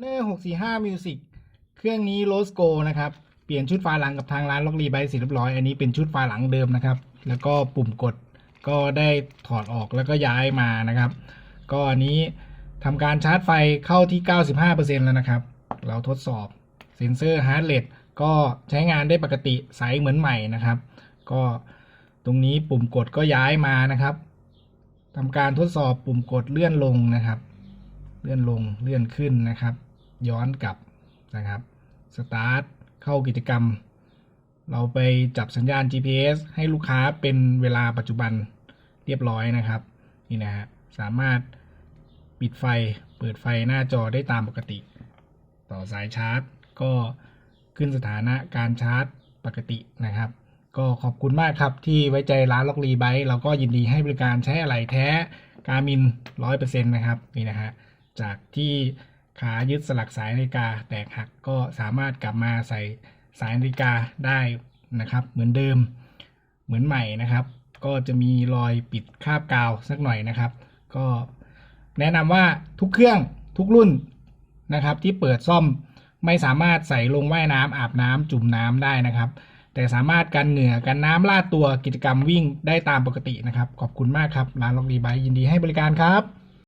เนอร์645 Music เครื่องนี้โ s สโกนะครับ เปลี่ยนชุดฝาหลังกับทางร้านล็อกรีไบเสร็จเรียบร้อย อันนี้เป็นชุดฝาหลังเดิมนะครับ แล้วก็ปุ่มกดก็ได้ถอดออกแล้วก็ย้ายมานะครับ ก็อันนี้ทำการชาร์จไฟเข้าที่ 95%แล้วนะครับ เราทดสอบเซ็นเซอร์ฮาร์ดเรทก็ใช้งานได้ปกติใสเหมือนใหม่นะครับ ก็ตรงนี้ปุ่มกดก็ย้ายมานะครับทำการทดสอบปุ่มกดเลื่อนลงนะครับ เลื่อนลงเลื่อนขึ้นนะครับ ย้อนกลับนะครับสตาร์ทเข้ากิจกรรม เราไปจับสัญญาณ GPS ให้ลูกค้าเป็นเวลาปัจจุบันเรียบร้อยนะครับ นี่นะฮะสามารถปิดไฟเปิดไฟหน้าจอได้ตามปกติ ต่อสายชาร์จ ก็ขึ้นสถานะการชาร์จปกตินะครับ ก็ขอบคุณมากครับที่ไว้ใจร้านล็อกรีไบต์เราก็ยินดีให้บริการใช้อะไหล่แท้การมินร้อยเปอร์เซ็นต์นะครับนี่นะฮะจากที่ ขายึดสลักสายนาฬิกาแตกหักก็สามารถกลับมาใส่สายนาฬิกาได้นะครับ เหมือนเดิมเหมือนใหม่นะครับ ก็จะมีรอยปิดคราบกาวสักหน่อยนะครับ ก็แนะนำว่าทุกเครื่องทุกรุ่นนะครับ ที่เปิดซ่อมไม่สามารถใส่ลงว่ายน้ำอาบน้ำจุ่มน้ำได้นะครับ แต่สามารถกันเหงื่อกันน้ำลาดตัวกิจกรรมวิ่งได้ตามปกตินะครับ ขอบคุณมากครับร้านล็อกดีไบยินดีให้บริการครับ